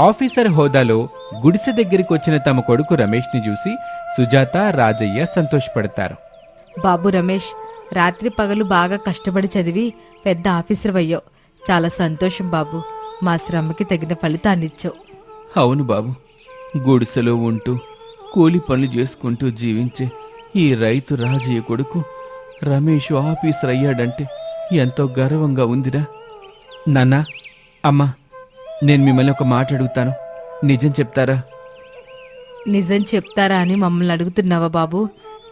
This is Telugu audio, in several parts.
ఆఫీసర్ హోదాలో గుడిసె దగ్గరికి వచ్చిన తమ కొడుకు రమేష్ని చూసి సుజాత రాజయ్య సంతోషపడతారు. బాబు రమేష్ రాత్రి పగలు బాగా కష్టపడి చదివి పెద్ద ఆఫీసర్ అయ్యావు చాలా సంతోషం బాబు. మా శ్రమకి తగిన ఫలితాన్నిచ్చావు అవును బాబు. గుడిసెలో ఉంటూ కూలి పనులు చేసుకుంటూ జీవించే ఈ రైతు రాజయ్య కొడుకు రమేష్ ఆఫీసర్ అయ్యాడంటే ఎంతో గర్వంగా ఉందిరా. నాన్నా అమ్మా నేను మిమ్మల్ని ఒక మాట అడుగుతాను. నిజం చెప్తారా? నిజం చెప్తారా అని మమ్మల్ని అడుగుతున్నావా బాబు?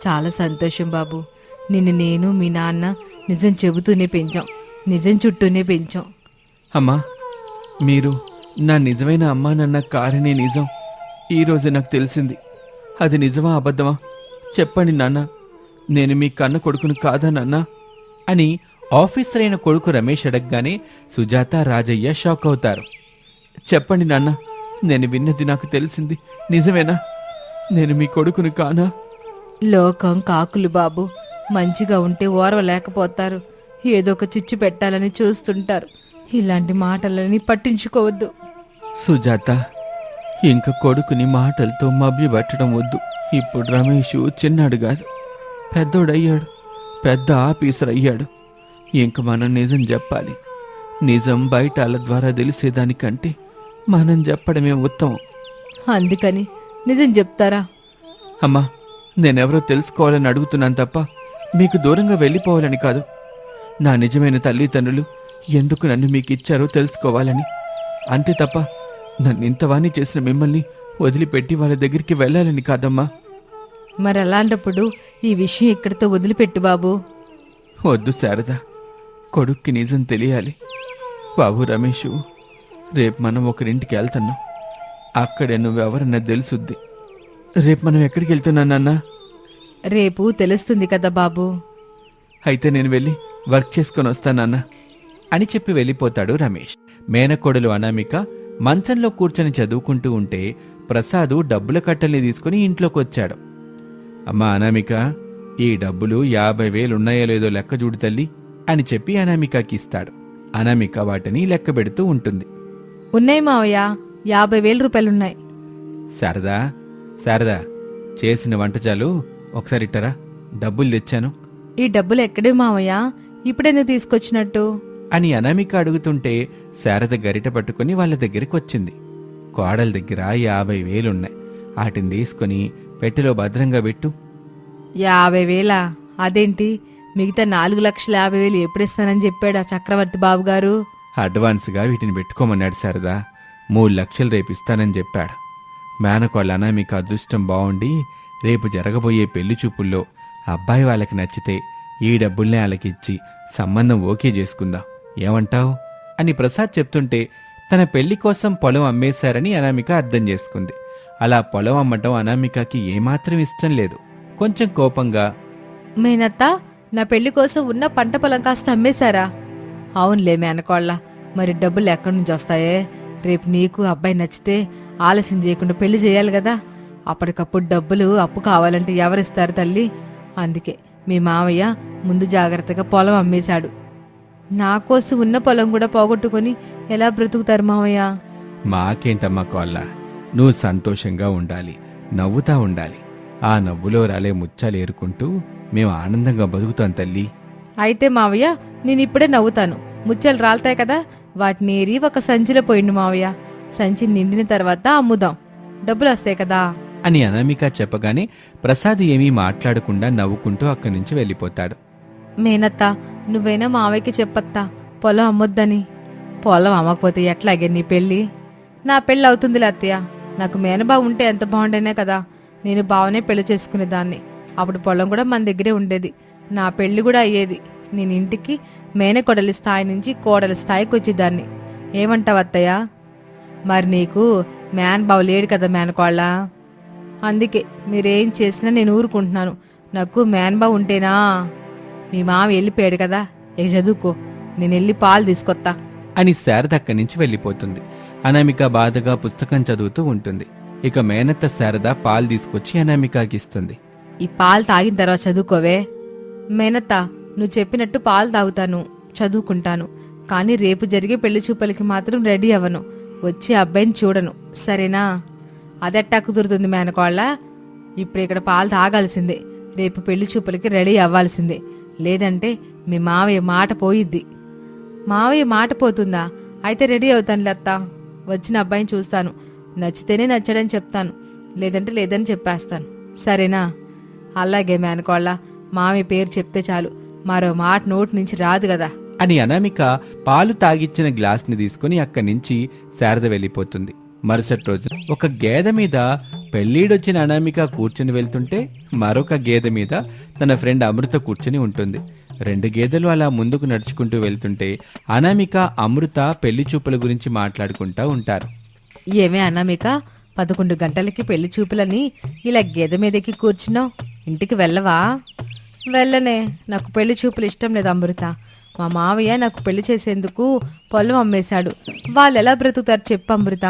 చాలా సంతోషం బాబు. నిన్ను నేను మీ నాన్న నిజం చెబుతూనే పెంచాం. నిజం చుట్టూనే పెంచాం. అమ్మా మీరు నా నిజమైన అమ్మా నాన్న కారనే నిజం. ఈరోజు నాకు తెలిసింది. అది నిజమా అబద్ధమా? చెప్పండి నాన్న. నేను మీ కన్న కొడుకును కాదా నాన్న? అని ఆఫీసర్ అయిన కొడుకు రమేష్ అడగగానే సుజాత రాజయ్య షాక్ అవుతారు. చెప్పండి నాన్న నేను విన్నది నాకు తెలిసింది. నిజమేనా? నేను మీ కొడుకును కానా? లోకం కాకులు బాబు. మంచిగా ఉంటే ఓర్వలేకపోతారు. ఏదో ఒక చిచ్చు పెట్టాలని చూస్తుంటారు. ఇలాంటి మాటలని పట్టించుకోవద్దు. సుజాత ఇంక కొడుకుని మాటలతో మభ్యపెట్టడం వద్దు. ఇప్పుడు రమేష్ చిన్నాడు కాదు. పెద్దోడయ్యాడు. పెద్ద ఆఫీసర్ అయ్యాడు. ఇంక మనం నిజం చెప్పాలి. నిజం బయట వాళ్ళ ద్వారా తెలిసేదానికంటే మనం చెప్పడమే ఉత్తమం. అందుకని నిజం చెప్తారా? అమ్మా నేనెవరో తెలుసుకోవాలని అడుగుతున్నాను తప్ప మీకు దూరంగా వెళ్ళిపోవాలని కాదు. నా నిజమైన తల్లిదండ్రులు ఎందుకు నన్ను మీకు ఇచ్చారో తెలుసుకోవాలని. అంతే తప్ప నన్ను ఇంతవాణ్ణి చేసిన మిమ్మల్ని వదిలిపెట్టి వాళ్ళ దగ్గరికి వెళ్ళాలని కాదమ్మా. మరి అలాంటప్పుడు ఈ విషయం ఇక్కడితో వదిలిపెట్టు బాబు. వద్దు శారద కొడుక్కి నిజం తెలియాలి. బాబు రమేషు రేపు మనం ఒకరింటికి వెళ్తున్నాం. అక్కడే నువ్వెవరన్నా తెలుసుద్ది. రేపు మనం ఎక్కడికి వెళ్తున్నానన్నా రేపు తెలుస్తుంది కదా బాబు. అయితే నేను వెళ్ళి వర్క్ చేసుకొని వస్తానన్నా అని చెప్పి వెళ్ళిపోతాడు రమేష్. మేనకోడలు అనామిక మంచంలో కూర్చొని చదువుకుంటూ ఉంటే ప్రసాదు డబ్బుల కట్టల్ని తీసుకుని ఇంట్లోకి వచ్చాడు అమ్మా అనామిక ఈ డబ్బులు యాభై వేలున్నాయో లేదో లెక్క చూడు తల్లి అని చెప్పి అనామికకి ఇస్తాడు. అనామిక వాటిని లెక్క పెడుతూ ఉంటుంది. ఉన్నాయి మావయ్య యాభై వేల రూపాయలున్నాయి. శారదా శారదా చేసిన వంట చాలు. ఒకసారి ఇట్టరా? డబ్బులు తెచ్చాను. ఈ డబ్బులు ఎక్కడే మావయ్య? ఇప్పుడెందుకు తీసుకొచ్చినట్టు? అని అనామిక అడుగుతుంటే శారద గరిట పట్టుకుని వాళ్ళ దగ్గరికి వచ్చింది. కోడల దగ్గర యాభై వేలున్నాయి. వాటిని తీసుకుని పెట్టెలో భద్రంగా పెట్టు. యాభై వేల? అదేంటి? మిగతా నాలుగు లక్షల యాభై వేలు ఎప్పుడిస్తానని చెప్పాడు ఆ చక్రవర్తి బాబు గారు అడ్వాన్స్గా వీటిని పెట్టుకోమన్నాడు శారదా. మూడు లక్షలు రేపు ఇస్తానని చెప్పాడు. మేనకోళ్ళన మీకు అదృష్టం బాగుండి రేపు జరగబోయే పెళ్ళి చూపుల్లో అబ్బాయి వాళ్ళకి నచ్చితే ఈ డబ్బుల్ని వాళ్ళకిచ్చి సంబంధం ఓకే చేసుకుందాం. ఏమంటావ్? అని ప్రసాద్ చెప్తుంటే తన పెళ్ళి కోసం పొలం అమ్మేశారని అనామిక అర్థం చేసుకుంది. అలా పొలం అమ్మటం అనామికకి ఏమాత్రం ఇష్టం లేదు. కొంచెం కోపంగా మేనత్త నా పెళ్ళి కోసం ఉన్న పంట పొలం కాస్త అమ్మేశారా? అవునులే మేనకోళ్ళ మరి డబ్బులు ఎక్కడి నుంచి వస్తాయే? రేపు నీకు అబ్బాయి నచ్చితే ఆలస్యం చేయకుండా పెళ్ళి చేయాలి కదా. అప్పటికప్పుడు డబ్బులు అప్పు కావాలంటే ఎవరిస్తారు తల్లి? అందుకే మీ మావయ్య ముందు జాగ్రత్తగా పొలం అమ్మేశాడు. నా కోసం ఉన్న పొలం కూడా పోగొట్టుకొని ఎలా బ్రతుకుతారు మావయ్య? మాకేంటమ్మా కోళ్ళ? నువ్వు సంతోషంగా ఉండాలి నవ్వుతా ఉండాలి. ఆ నవ్వులో రాలే ముచ్చాలు ఏరుకుంటూ మేము ఆనందంగా బతుకుతాం తల్లి. అయితే మావయ్య నేను ఇప్పుడే నవ్వుతాను. ముచ్చలు రాలుతాయి కదా వాటిని ఏరి ఒక సంచిలో పోయిండు మావయ్య. సంచి నిండిన తర్వాత అమ్ముదాం. డబ్బులు వస్తాయి కదా. అని అనామిక చెప్పగానే ప్రసాద్ ఏమీ మాట్లాడకుండా నవ్వుకుంటూ అక్కడి నుంచి వెళ్ళిపోతాడు. మేనత్త నువ్వైనా మావయ్యకి చెప్పత్తా పొలం అమ్మొద్దని. పొలం అమ్మకపోతే ఎట్లాగే నీ పెళ్ళి? నా పెళ్ళి అవుతుందిలే అత్తయ్య. నాకు మేనబావ ఉంటే ఎంత బాగుండేనే కదా. నేను బావనే పెళ్ళి చేసుకునేదాన్ని. అప్పుడు పొలం కూడా మన దగ్గరే ఉండేది. నా పెళ్ళి కూడా అయ్యేది. నేను ఇంటికి మేనకోడలి స్థాయి నుంచి కోడలి స్థాయికి వచ్చేదాన్ని. ఏమంటావు అత్తయ్య? మరి నీకు మేన్ బావ లేడు కదా మేనకోళ్ళ? అందుకే మీరేం చేసినా నేను ఊరుకుంటున్నాను. నాకు మేన్ బావ ఉంటేనా? మీ మామ వెళ్ళిపోయాడు కదా ఇక చదువుకో నేను వెళ్ళి పాలు తీసుకొత్తా. అని శారద అక్కడి నుంచి వెళ్ళిపోతుంది. అనామిక బాధగా పుస్తకం చదువుతూ ఉంటుంది. ఇక మేనత్త శారద పాలు తీసుకొచ్చి అనామికకి ఇస్తుంది. ఈ పాలు తాగిన తర్వాత చదువుకోవే. మేనత్త నువ్వు చెప్పినట్టు పాలు తాగుతాను చదువుకుంటాను. కానీ రేపు జరిగే పెళ్ళి చూపలకి మాత్రం రెడీ అవ్వను. వచ్చి అబ్బాయిని చూడను. సరేనా? అదెట్టా కుదురుతుంది మేనకోళ్ళ? ఇప్పుడు ఇక్కడ పాలు తాగాల్సిందే. రేపు పెళ్ళి చూపులకి రెడీ అవ్వాల్సిందే. లేదంటే మీ మావయ్య మాట పోయిద్ది. మావయ్య మాట పోతుందా? అయితే రెడీ అవుతాను లత్త. వచ్చిన అబ్బాయిని చూస్తాను. నచ్చితేనే నచ్చడని చెప్తాను. లేదంటే లేదని చెప్పేస్తాను. సరేనా? అలాగే మేనకోళ్ళ. మావయ్య పేరు చెప్తే చాలు. మరో మాట నోటి నుంచి రాదు కదా. అని అనామిక పాలు తాగిచ్చిన గ్లాస్ని తీసుకుని అక్కడి నుంచి శారద వెళ్ళిపోతుంది. మరుసటి రోజు ఒక గేదె మీద పెళ్ళీడొచ్చిన అనామిక కూర్చుని వెళ్తుంటే మరొక గేదె మీద తన ఫ్రెండ్ అమృత కూర్చుని ఉంటుంది. రెండు గేదెలు అలా ముందుకు నడుచుకుంటూ వెళ్తుంటే అనామిక అమృత పెళ్ళి చూపుల గురించి మాట్లాడుకుంటా ఉంటారు. ఏమే అన్నామిక పదకొండు గంటలకి పెళ్ళి చూపులని ఇలా గేదె మీదకి కూర్చున్నావు? ఇంటికి వెళ్ళవా? వెళ్ళనే. నాకు పెళ్ళి చూపులు ఇష్టం లేదు అమృత. మా మావయ్య నాకు పెళ్ళి చేసేందుకు పొలం అమ్మేశాడు. వాళ్ళు ఎలా బ్రతుకుతారు చెప్పు అమృత.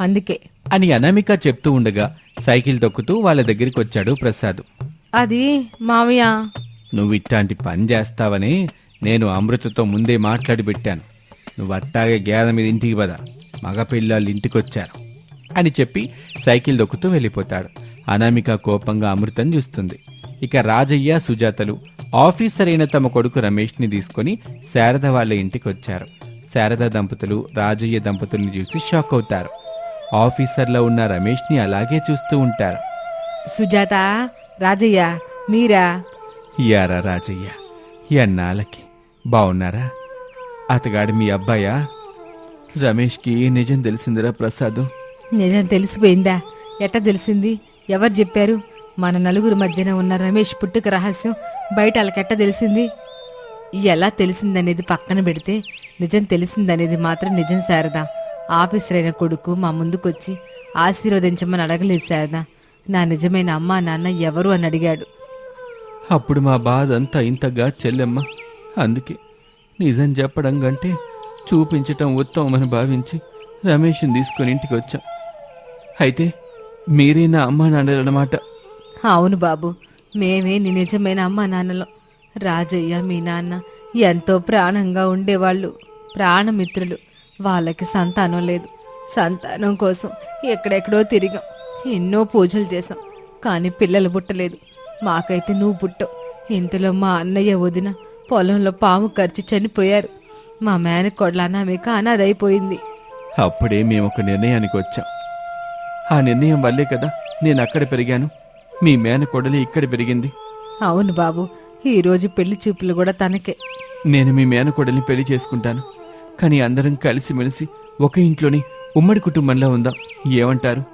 అందుకే. అని అనామిక చెప్తూ ఉండగా సైకిల్ తొక్కుతూ వాళ్ళ దగ్గరికి వచ్చాడు ప్రసాద్. అది మావయ్య. నువ్వు ఇట్లాంటి పని చేస్తావని నేను అమృతతో ముందే మాట్లాడి పెట్టాను. నువ్వు అట్టాగే గేద మీద ఇంటికి పద. మగపిల్లలు ఇంటికొచ్చారు అని చెప్పి సైకిల్ దొక్కుతూ వెళ్ళిపోతాడు. అనామిక కోపంగా అమృతం చూస్తుంది. ఇక రాజయ్య సుజాతలు ఆఫీసర్ అయిన తమ కొడుకు రమేష్ని తీసుకొని శారద వాళ్ళ ఇంటికి వచ్చారు. శారద దంపతులు రాజయ్య దంపతుల్ని చూసి షాక్ అవుతారు. ఆఫీసర్లో ఉన్న రమేష్ని అలాగే చూస్తూ ఉంటారు. సుజాత రాజయ్య మీరా? యారా రాజయ్య ఎన్నాళ్ళకి బాగున్నారా అతగాడు మీ అబ్బాయా? రమేష్కి నిజం తెలిసిందిరా ప్రసాద్? నిజం తెలిసిపోయిందా? ఎట్ట తెలిసింది? ఎవరు చెప్పారు? మన నలుగురు మధ్యన ఉన్న రమేష్ పుట్టుక రహస్యం బయట వాళ్ళకెట్ట తెలిసింది? ఎలా తెలిసిందనేది పక్కన పెడితే నిజం తెలిసిందనేది మాత్రం నిజం శారదా. ఆఫీసర్ అయిన కొడుకు మా ముందుకొచ్చి ఆశీర్వదించమని అడగలేదు శారదా. నా నిజమైన అమ్మా నాన్న ఎవరు అని అడిగాడు. అప్పుడు మా బాధ అంతా ఇంతగా చెల్లెమ్మ. అందుకే నిజం చెప్పడం కంటే చూపించటం ఉత్తమమని భావించి రమేష్ని తీసుకొని ఇంటికి వచ్చాం. అయితే మీరే నా అమ్మా నాన్నలన్నమాట. అవును బాబు మేమే నీ నిజమైన అమ్మా నాన్నలో. రాజయ్య మీ నాన్న ఎంతో ప్రాణంగా ఉండేవాళ్ళు ప్రాణమిత్రులు. వాళ్ళకి సంతానం లేదు. సంతానం కోసం ఎక్కడెక్కడో తిరిగాం. ఎన్నో పూజలు చేసాం కానీ పిల్లలు పుట్టలేదు. మాకైతే నువ్వు పుట్టవు. ఇంతలో మా అన్నయ్య వదిన పొలంలో పాము ఖర్చు చనిపోయారు. మా మేనకోడ్ల అనామిక అనాథైపోయింది. అప్పుడే మేము ఒక నిర్ణయానికి వచ్చాం ఆ నిర్ణయం వల్లే కదా నేను అక్కడ పెరిగాను. మీ మేనకోడలి ఇక్కడ పెరిగింది. అవును బాబు ఈరోజు పెళ్ళి చూపులు కూడా తనకే. నేను మీ మేనకోడల్ని పెళ్ళి చేసుకుంటాను. కానీ అందరం కలిసిమెలిసి ఒక ఇంట్లోని ఉమ్మడి కుటుంబంలో ఉందాం. ఏమంటారు?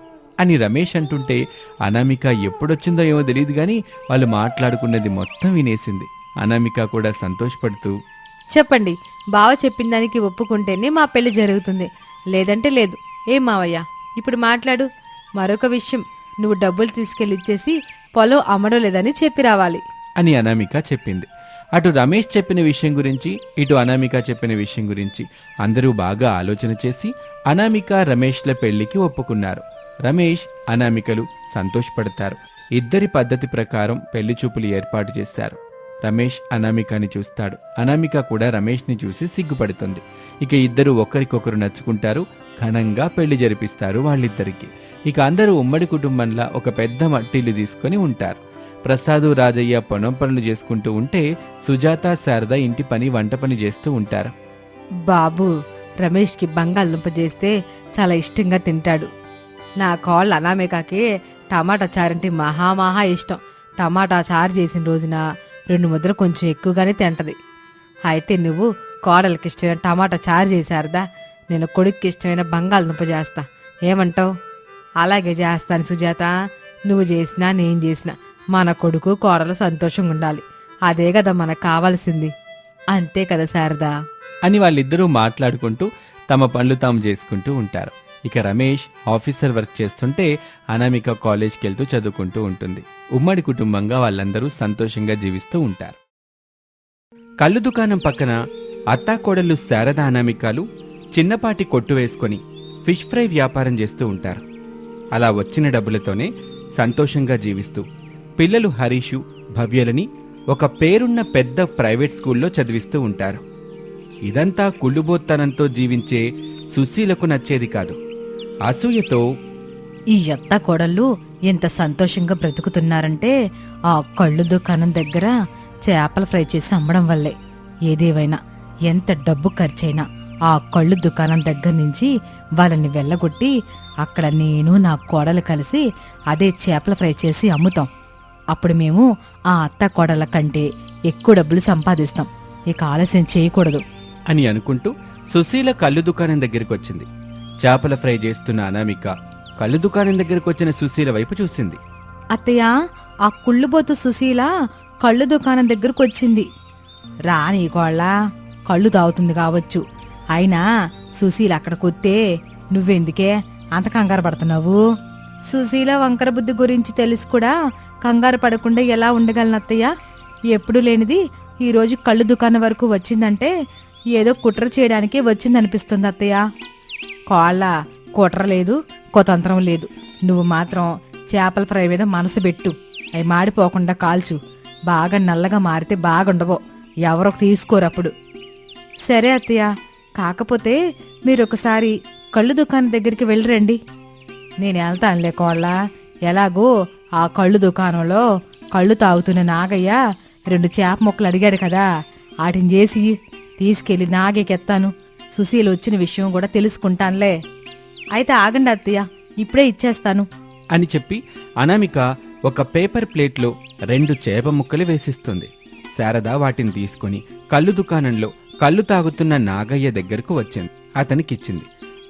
అని రమేష్ అంటుంటే అనామిక ఎప్పుడొచ్చిందో ఏమో తెలియదు కానీ వాళ్ళు మాట్లాడుకున్నది మొత్తం వినేసింది. అనామిక కూడా సంతోషపడుతూ చెప్పండి బావ చెప్పిన దానికి ఒప్పుకుంటేనే మా పెళ్ళి జరుగుతుంది. లేదంటే లేదు. ఏం మావయ్య? ఇప్పుడు మాట్లాడు. మరొక విషయం నువ్వు డబ్బులు తీసుకెళ్ళి ఇచ్చేసి పొలం అమ్మడం లేదని చెప్పి రావాలి. అని అనామిక చెప్పింది. అటు రమేష్ చెప్పిన విషయం గురించి ఇటు అనామిక చెప్పిన విషయం గురించి అందరూ బాగా ఆలోచన చేసి అనామిక రమేష్ల పెళ్ళికి ఒప్పుకున్నారు. రమేష్ అనామికలు సంతోషపడతారు. ఇద్దరి పద్ధతి ప్రకారం పెళ్ళి చూపులు ఏర్పాటు చేశారు. రమేష్ అనామికని చూస్తాడు. అనామిక కూడా రమేష్ని చూసి సిగ్గుపడుతుంది. ఇక ఇద్దరు ఒకరికొకరు నచ్చుకుంటారు ఘనంగా పెళ్ళి జరిపిస్తారు వాళ్ళిద్దరికీ. ఇక అందరూ ఉమ్మడి కుటుంబంలా ఒక పెద్ద మట్టిల్లు తీసుకొని ఉంటారు. ప్రసాదు రాజయ్య పొలం పనులు చేసుకుంటూ ఉంటే సుజాత శారద ఇంటి పని వంట పని చేస్తూ ఉంటారు. బాబు రమేష్కి బంగాళదుంప చేస్తే చాలా ఇష్టంగా తింటాడు. నా కాళ్ళు అనామికకి టమాటా చారంటే మహా మహా ఇష్టం. టమాటా చారు చేసిన రోజున రెండు ముద్దలు కొంచెం ఎక్కువగానే తింటది. అయితే నువ్వు కోడలకి ఇష్టమైన టమాటా చారు చేశారదా నేను కొడుక్కి ఇష్టమైన బంగాళదుంప చేస్తా. ఏమంటావు? అలాగే చేస్తాను సుజాత. నువ్వు చేసినా నేను చేసినా మన కొడుకు కోడలు సంతోషంగా ఉండాలి. అదే కదా మనకు కావాల్సింది. అంతే కదా శారదా? అని వాళ్ళిద్దరూ మాట్లాడుకుంటూ తమ పనులు తాము చేసుకుంటూ ఉంటారు. ఇక రమేష్ ఆఫీసర్ వర్క్ చేస్తుంటే అనామిక కాలేజ్కి వెళ్తూ చదువుకుంటూ ఉంటుంది. ఉమ్మడి కుటుంబంగా వాళ్ళందరూ సంతోషంగా జీవిస్తూ ఉంటారు. కళ్ళు దుకాణం పక్కన అత్తాకోడళ్ళు శారద అనామికాలు చిన్నపాటి కొట్టు వేసుకొని ఫిష్ ఫ్రై వ్యాపారం చేస్తూ ఉంటారు. అలా వచ్చిన డబ్బులతోనే సంతోషంగా జీవిస్తూ. పిల్లలు హరీషు భవ్యలని ఒక పేరున్న పెద్ద ప్రైవేట్ స్కూల్లో చదివిస్తూ ఉంటారు. ఇదంతా కుళ్ళుబోత్తనంతో జీవించే సుశీలకు నచ్చేది కాదు. అసూయతో ఈ ఎత్త కోడళ్ళు ఎంత సంతోషంగా బ్రతుకుతున్నారంటే ఆ కళ్ళు దుకాణం దగ్గర చేపల ఫ్రై చేసి అమ్మడం వల్లే. ఏదేవైనా ఎంత డబ్బు ఖర్చైనా ఆ కళ్ళు దుకాణం దగ్గర నుంచి వాళ్ళని వెళ్ళగొట్టి అక్కడ నేను నా కోడలు కలిసి అదే చేపల ఫ్రై చేసి అమ్ముతాం. అప్పుడు మేము ఆ అత్త కోడల కంటే ఎక్కువ డబ్బులు సంపాదిస్తాం. ఇక ఆలస్యం చేయకూడదు. అని అనుకుంటూ సుశీల కళ్ళు దుకాణం దగ్గరికి వచ్చింది. చేపల ఫ్రై చేస్తున్న అనామిక కళ్ళు దుకాణం దగ్గరికి వచ్చిన సుశీల వైపు చూసింది. అత్తయ్య ఆ కుళ్ళుబోతు సుశీల కళ్ళు దుకాణం దగ్గరకు వచ్చింది. రాని కోళ్ళ కళ్ళు తాగుతుంది కావచ్చు. అయినా సుశీల అక్కడికొత్తే నువ్వెందుకే? అంత కంగారు పడుతున్నావు? సుశీల వంకర బుద్ధి గురించి తెలిసి కూడా కంగారు పడకుండా ఎలా ఉండగలనత్తయ్య ఎప్పుడు లేనిది ఈరోజు కళ్ళు దుకాణం వరకు వచ్చిందంటే ఏదో కుట్ర చేయడానికే వచ్చిందనిపిస్తుంది అత్తయ్య. కోళ్ళ కుట్ర లేదు కుతంత్రం లేదు. నువ్వు మాత్రం చేపల ఫ్రై మీద మనసు పెట్టు. అవి మాడిపోకుండా కాల్చు. బాగా నల్లగా మారితే బాగుండవో. ఎవరో తీసుకోరు అప్పుడు. సరే అత్తయ్య. కాకపోతే మీరు ఒకసారి కళ్ళు దుకాణం దగ్గరికి వెళ్ళిరండి. నేను వెళ్తానులే కోళ్ళ. ఎలాగో ఆ కళ్ళు దుకాణంలో కళ్ళు తాగుతున్న నాగయ్య రెండు చేప ముక్కలు అడిగాడు కదా. వాటిని చేసి తీసుకెళ్ళి నాగేకెత్తాను సుశీల్ వచ్చిన విషయం కూడా తెలుసుకుంటానులే. అయితే ఆగండి అత్తయ్య ఇప్పుడే ఇచ్చేస్తాను. అని చెప్పి అనామిక ఒక పేపర్ ప్లేట్లో రెండు చేప ముక్కలు వేసిస్తుంది. శారద వాటిని తీసుకొని కళ్ళు దుకాణంలో కళ్ళు తాగుతున్న నాగయ్య దగ్గరకు వచ్చింది. అతనికిచ్చింది.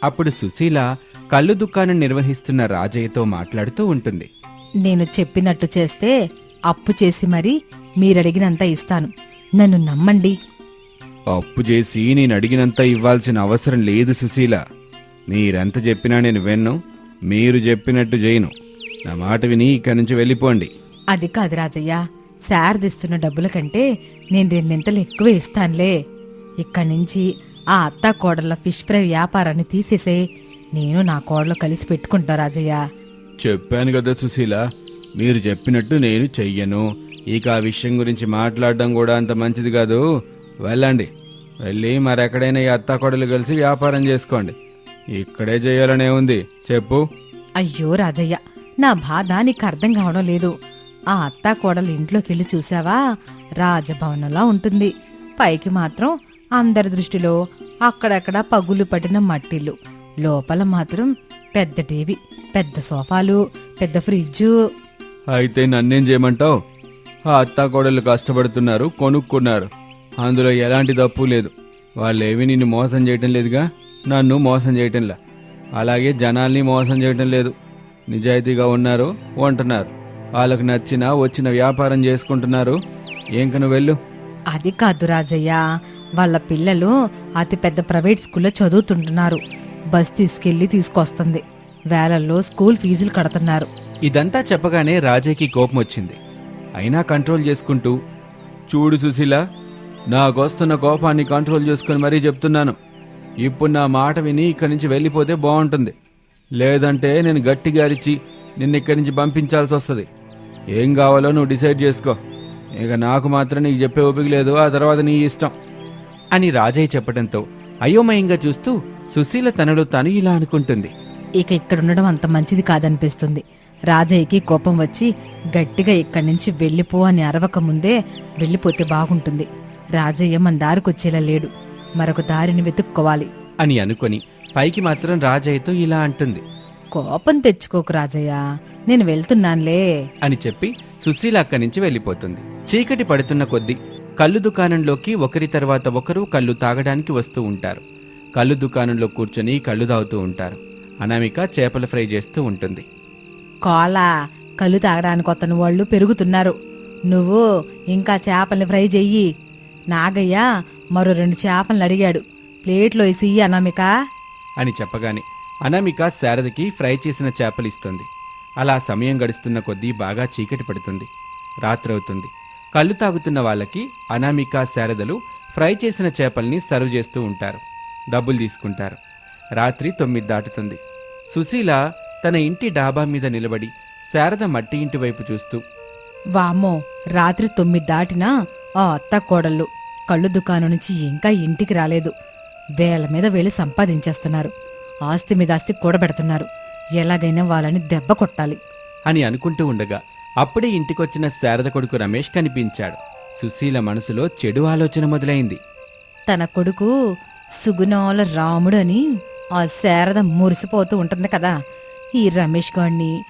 అప్పుడు సుశీల కళ్ళు దుకాణం నిర్వహిస్తున్న రాజయ్యతో మాట్లాడుతూ ఉంటుంది. నేను చెప్పినట్టు చేస్తే అప్పు చేసి మరి మీరడిగినంత ఇస్తాను. నన్ను నమ్మండి. అప్పు చేసి నేను అడిగినంత ఇవ్వాల్సిన అవసరం లేదు సుశీల. మీరెంత చెప్పినా నేను విన్ను మీరు చెప్పినట్టు చేయను. నా మాట విని ఇక్కడి నుంచి వెళ్ళిపోండి. అది కాదు రాజయ్య శారదిస్తున్న డబ్బుల కంటే నేను రెండింతలు ఎక్కువ ఇస్తానులే. ఇక్కడి నుంచి ఆ అత్త కోడళ్ళ ఫిష్ ఫ్రై వ్యాపారాన్ని తీసేసే నేను నా కోడలు కలిసి పెట్టుకుంటా రాజయ్య. చెప్పాను కదా సుశీల మీరు చెప్పినట్టు నేను చెయ్యను. ఇక ఆ విషయం గురించి మాట్లాడడం కూడా అంత మంచిది కాదు. వెళ్ళండి. వెళ్ళి మరెక్కడైనా ఈ అత్తాకొడలు కలిసి వ్యాపారం చేసుకోండి. ఇక్కడే చేయాలనే ఉంది. చెప్పు. అయ్యో రాజయ్య నా బాధ నీకు అర్థం కావడం లేదు. ఆ అత్త కోడలు ఇంట్లోకి వెళ్ళి చూసావా? రాజభవనంలా ఉంటుంది. పైకి మాత్రం అందరి దృష్టిలో అక్కడక్కడ పగులు పట్టిన మట్టిలు. లోపల మాత్రం పెద్ద టీవీ పెద్ద సోఫాలు పెద్ద ఫ్రిడ్జ్. అయితే నన్నేం చేయమంటావు? ఆ అత్తాకోడళ్ళు కష్టపడుతున్నారు కొనుక్కున్నారు. అందులో ఎలాంటి తప్పు లేదు. వాళ్ళేవి నిన్ను మోసం చేయటం లేదుగా? నన్ను మోసం చేయటంలా? అలాగే జనాల్ని మోసం చేయటం లేదు. నిజాయితీగా ఉన్నారు ఉంటున్నారు వాళ్ళకు నచ్చిన వచ్చిన వ్యాపారం చేసుకుంటున్నారు. ఏంక నువ్వు వెళ్ళు. అది కాదు రాజయ్య. వాళ్ళ పిల్లలు అతి పెద్ద ప్రైవేట్ స్కూల్లో చదువుతుంటున్నారు. బస్ తీసుకెళ్ళి తీసుకొస్తుంది. వేలల్లో స్కూల్ ఫీజులు కడుతున్నారు. ఇదంతా చెప్పగానే రాజయ్యకి కోపం వచ్చింది. అయినా కంట్రోల్ చేసుకుంటూ చూడు సుశీల నాకొస్తున్న కోపాన్ని కంట్రోల్ చేసుకుని మరీ చెప్తున్నాను. ఇప్పుడు నా మాట విని ఇక్కడి నుంచి వెళ్ళిపోతే బాగుంటుంది. లేదంటే నేను గట్టిగా అరిచి నిన్ను ఇక్కడి నుంచి పంపించాల్సి వస్తుంది ఏం కావాలో నువ్వు డిసైడ్ చేసుకో. ఇక నాకు మాత్రం నీకు చెప్పే ఓపిక లేదు. ఆ తర్వాత నీ ఇష్టం అని రాజయ్య చెప్పడంతో అయోమయంగా చూస్తూ సుశీల తనలో తను ఇలా అనుకుంటుంది. ఇక ఇక్కడ ఉండడం అంత మంచిది కాదనిపిస్తుంది. రాజయ్యకి కోపం వచ్చి గట్టిగా ఇక్కడి నుంచి వెళ్ళిపో అని అరవక ముందే వెళ్ళిపోతే బాగుంటుంది. రాజయ్య మన దారికొచ్చేలా లేడు. మరొక దారిని వెతుక్కోవాలి. అని అనుకొని పైకి మాత్రం రాజయ్యతో ఇలా అంటుంది. కోపం తెచ్చుకోకు రాజయ్య. నేను వెళ్తున్నానులే. అని చెప్పి సుశీల అక్కడి నుంచి వెళ్ళిపోతుంది. చీకటి పడుతున్న కొద్దీ కళ్ళు దుకాణంలోకి ఒకరి తర్వాత ఒకరు కళ్ళు తాగడానికి వస్తూ ఉంటారు. కళ్ళు దుకాణంలో కూర్చొని కళ్ళు తాగుతూ ఉంటారు. అనామిక చేపల ఫ్రై చేస్తూ ఉంటుంది. కోల కళ్ళు తాగడానికి వస్తున్న వాళ్ళు పెరుగుతున్నారు. నువ్వు ఇంకా చేపల్ని ఫ్రై చెయ్యి. నాగయ్య మరో రెండు చేపలను అడిగాడు. ప్లేట్లో వేసి అనామిక. అని చెప్పగానే అనామిక శారదకి ఫ్రై చేసిన చేపలు ఇస్తుంది. అలా సమయం గడుస్తున్న కొద్దీ బాగా చీకటి పడుతుంది. రాత్రవుతుంది. కళ్ళు తాగుతున్న వాళ్ళకి అనామిక శారదలు ఫ్రై చేసిన చేపల్ని సర్వ్ చేస్తూ ఉంటారు. డబ్బులు తీసుకుంటారు. రాత్రి తొమ్మిది దాటుతుంది. సుశీల తన ఇంటి డాబా మీద నిలబడి శారద మట్టి ఇంటి వైపు చూస్తూ వామ్మో రాత్రి తొమ్మిది దాటినా ఆ అత్త కోడళ్ళు కళ్ళు దుకాణం నుంచి ఇంకా ఇంటికి రాలేదు. వేల మీద వెళ్ళి సంపాదించేస్తున్నారు. ఆస్తి మీద ఆస్తి కూడబెడుతున్నారు. ఎలాగైనా వాళ్ళని దెబ్బ కొట్టాలి. అని అనుకుంటూ ఉండగా అప్పుడే ఇంటికొచ్చిన శారద కొడుకు రమేష్ కనిపించాడు. సుశీల మనసులో చెడు ఆలోచన మొదలైంది. తన కొడుకు సుగుణాల రాముడు అని ఆ శారద మురిసిపోతూ ఉంటుంది కదా. ఈ రమేష్ గాడిని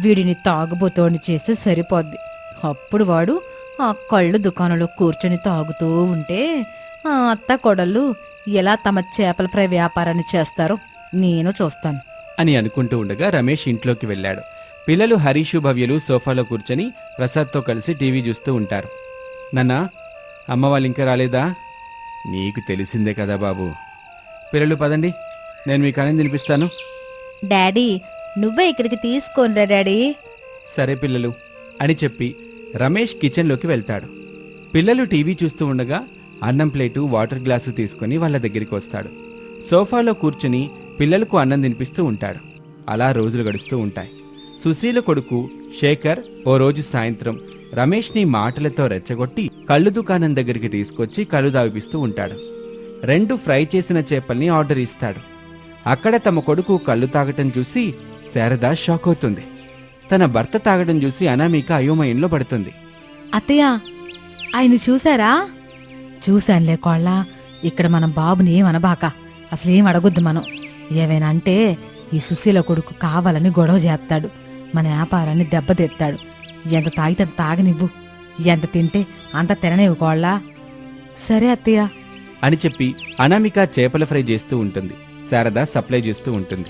వీడిని తాగుబోతోని చేస్తే సరిపోద్ది. అప్పుడు వాడు ఆ కళ్ళు దుకాణంలో కూర్చొని తాగుతూ ఉంటే ఆ అత్త కొడళ్ళు ఎలా తమ చేపల ఫ్రై వ్యాపారాన్ని చేస్తారో నేను చూస్తాను. అని అనుకుంటూ ఉండగా రమేష్ ఇంట్లోకి వెళ్ళాడు. పిల్లలు హరీషు భవ్యలు సోఫాలో కూర్చొని ప్రసాద్తో కలిసి టీవీ చూస్తూ ఉంటారు. నాన్నా అమ్మ వాళ్ళు ఇంకా రాలేదా? నీకు తెలిసిందే కదా బాబు. పిల్లలు పదండి నేను మీకు అన్నం తినిపిస్తాను డాడీ నువ్వే ఇక్కడికి తీసుకోనరా డాడీ. సరే పిల్లలు అని చెప్పి రమేష్ కిచెన్లోకి వెళ్తాడు. పిల్లలు టీవీ చూస్తూ ఉండగా అన్నం ప్లేటు వాటర్ గ్లాసు తీసుకుని వాళ్ళ దగ్గరికి వస్తాడు. సోఫాలో కూర్చుని పిల్లలకు అన్నం తినిపిస్తూ ఉంటాడు అలా రోజులు గడుస్తూ ఉంటాయి. సుశీల కొడుకు శేఖర్ ఓ రోజు సాయంత్రం రమేష్ని మాటలతో రెచ్చగొట్టి కళ్ళు దుకాణం దగ్గరికి తీసుకొచ్చి కళ్ళు దావిపిస్తూ ఉంటాడు. రెండు ఫ్రై చేసిన చేపల్ని ఆర్డర్ ఇస్తాడు. అక్కడ తమ కొడుకు కళ్ళు తాగటం చూసి శారద షాక్ అవుతుంది. తన భర్త తాగడం చూసి అనామిక అయోమయంలో పడుతుంది. అత్తయ్య ఆయన చూసారా చూశానులే కోళ్ళ ఇక్కడ మన బాబుని ఏం అనబాక అసలేం అడగొద్దు మనం. ఏవేనంటే ఈ సుశీల కొడుకు కావాలని గొడవ చేస్తాడు మన వ్యాపారాన్ని దెబ్బతెత్తాడు ఎంత తాగితే తాగనివ్వు ఎంత తింటే అంత తిననివ్వు కోళ్ళ. సరే అత్తయ్య. అని చెప్పి అనామిక చేపల ఫ్రై చేస్తూ ఉంటుంది శారద సప్లై చేస్తూ ఉంటుంది.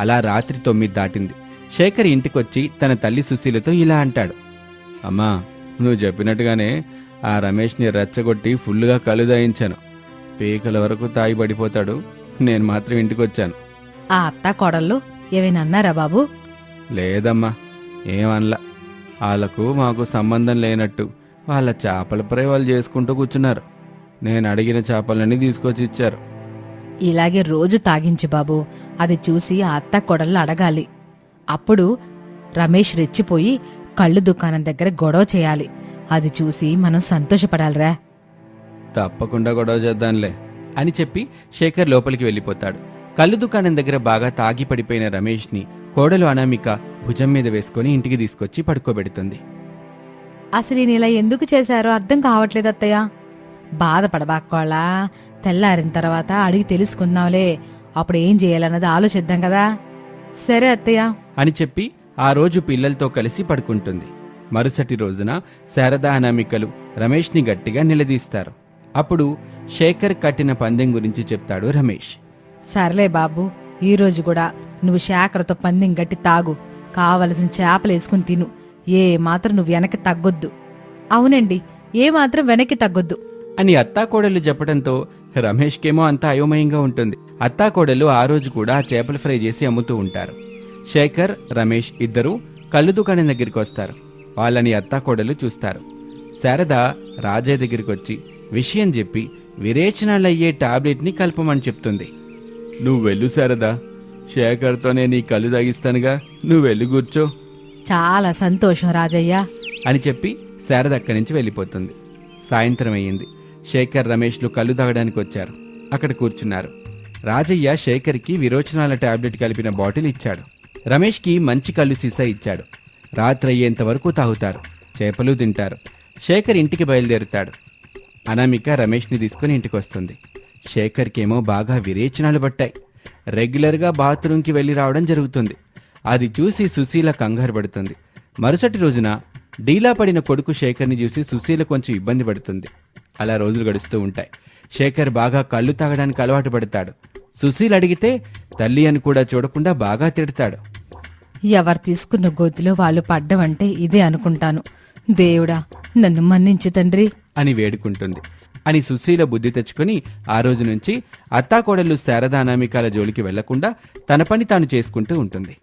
అలా రాత్రి తొమ్మిది దాటింది. శేఖర్ ఇంటికొచ్చి తన తల్లి సుశీలతో ఇలా అంటాడు అమ్మా నువ్వు చెప్పినట్టుగానే ఆ రమేష్ని రెచ్చగొట్టి ఫుల్లుగా కళ్ళు దాయించాను. పీకల వరకు తాగి పడిపోతాడు. నేను మాత్రం ఇంటికొచ్చాను. ఆ అత్త కోడళ్ళు అన్నారా బాబు? లేదమ్మా ఏమనలా. వాళ్ళకు మాకు సంబంధం లేనట్టు వాళ్ళ చేపల ఫ్రై వాళ్ళు చేసుకుంటూ కూర్చున్నారు. నేను అడిగిన చేపలన్నీ తీసుకొచ్చి ఇచ్చారు. ఇలాగే రోజు తాగించు బాబు అది చూసి ఆ అత్త కొడళ్ళు అడగాలి. అప్పుడు రమేష్ రెచ్చిపోయి కళ్ళు దుకాణం దగ్గర గొడవ చేయాలి. అది చూసి మనం సంతోషపడాలిరా. తప్పకుండా గొడవ చేద్దాంలే. అని చెప్పి శేఖర్ లోపలికి వెళ్ళిపోతాడు. కళ్ళు దుకాణం దగ్గర బాగా తాగి పడిపోయిన రమేష్ని కోడలు అనామిక భుజం మీద వేసుకొని ఇంటికి తీసుకొచ్చి పడుకోబెడుతుంది. అసలు ఈయన ఇలా ఎందుకు చేశారో అర్థం కావట్లేదు అత్తయ్య. బాధపడబాకోళ్ళా తెల్లారిన తర్వాత అడిగి తెలుసుకుందాంలే. అప్పుడు ఏం చేయాలన్నది ఆలోచిద్దాం కదా. సరే అత్తయ్య. అని చెప్పి ఆ రోజు పిల్లలతో కలిసి పడుకుంటుంది. మరుసటి రోజున శారదా అనామికలు రమేష్ని గట్టిగా నిలదీస్తారు. అప్పుడు శేఖర్ కట్టిన పందెం గురించి చెప్తాడు రమేష్. సర్లే బాబు ఈ రోజు కూడా నువ్వు శాఖరతో పందెం గట్టి తాగు. కావలసిన చేపలు వేసుకుని తిను. ఏ మాత్రం నువ్వు వెనక్కి తగ్గొద్దు. అవునండి ఏ మాత్రం వెనక్కి తగ్గొద్దు. అని అత్తాకోడలు చెప్పడంతో రమేష్కేమో అంతా అయోమయంగా ఉంటుంది. అత్తాకోడలు ఆ రోజు కూడా చేపల ఫ్రై చేసి అమ్ముతూ ఉంటారు. శేఖర్ రమేష్ ఇద్దరూ కళ్ళు దుకాణం దగ్గరికి వస్తారు. వాళ్ళని అత్తాకోడలు చూస్తారు. శారద రాజయ్య దగ్గరికి వచ్చి విషయం చెప్పి విరేచనాలయ్యే టాబ్లెట్ని కలపమని చెప్తుంది. నువ్వు వెళ్ళు శారదా. శేఖర్తోనే నీ కళ్ళు తాగిస్తానుగా. నువ్వు వెళ్ళి కూర్చో. చాలా సంతోషం రాజయ్య. అని చెప్పి శారద అక్కడి నుంచి వెళ్ళిపోతుంది. సాయంత్రం అయ్యింది. శేఖర్ రమేష్లు కళ్ళు తాగడానికి వచ్చారు. అక్కడ కూర్చున్నారు. రాజయ్య శేఖర్కి విరోచనాల టాబ్లెట్ కలిపిన బాటిల్ ఇచ్చాడు. రమేష్కి మంచి కళ్ళు సీసా ఇచ్చాడు. రాత్రి అయ్యేంత వరకు తాగుతారు. చేపలు తింటారు. శేఖర్ ఇంటికి బయలుదేరుతాడు. అనామిక రమేష్ని తీసుకుని ఇంటికి వస్తుంది శేఖర్కేమో బాగా విరేచనాలు పట్టాయి. రెగ్యులర్గా బాత్రూంకి వెళ్ళి రావడం జరుగుతుంది. అది చూసి సుశీల కంగారు పడుతుంది. మరుసటి రోజున డీలా పడిన కొడుకు శేఖర్ని చూసి సుశీల కొంచెం ఇబ్బంది పడుతుంది. అలా రోజులు గడుస్తూ ఉంటాయి. శేఖర్ బాగా కళ్ళు తాగడానికి అలవాటు పడతాడు. సుశీల్ అడిగితే తల్లి అని కూడా చూడకుండా బాగా తిడతాడు. ఎవరు తీసుకున్న గోతిలో వాళ్ళు పడ్డవంటే ఇదే అనుకుంటాను. దేవుడా నన్ను మన్నించు తండ్రి. అని వేడుకుంటుంది. అని సుశీల బుద్ధి తెచ్చుకొని ఆ రోజు నుంచి అత్తాకోడలు శారదానామికాల జోలికి వెళ్ళకుండా తన పని తాను చేసుకుంటూ ఉంటుంది.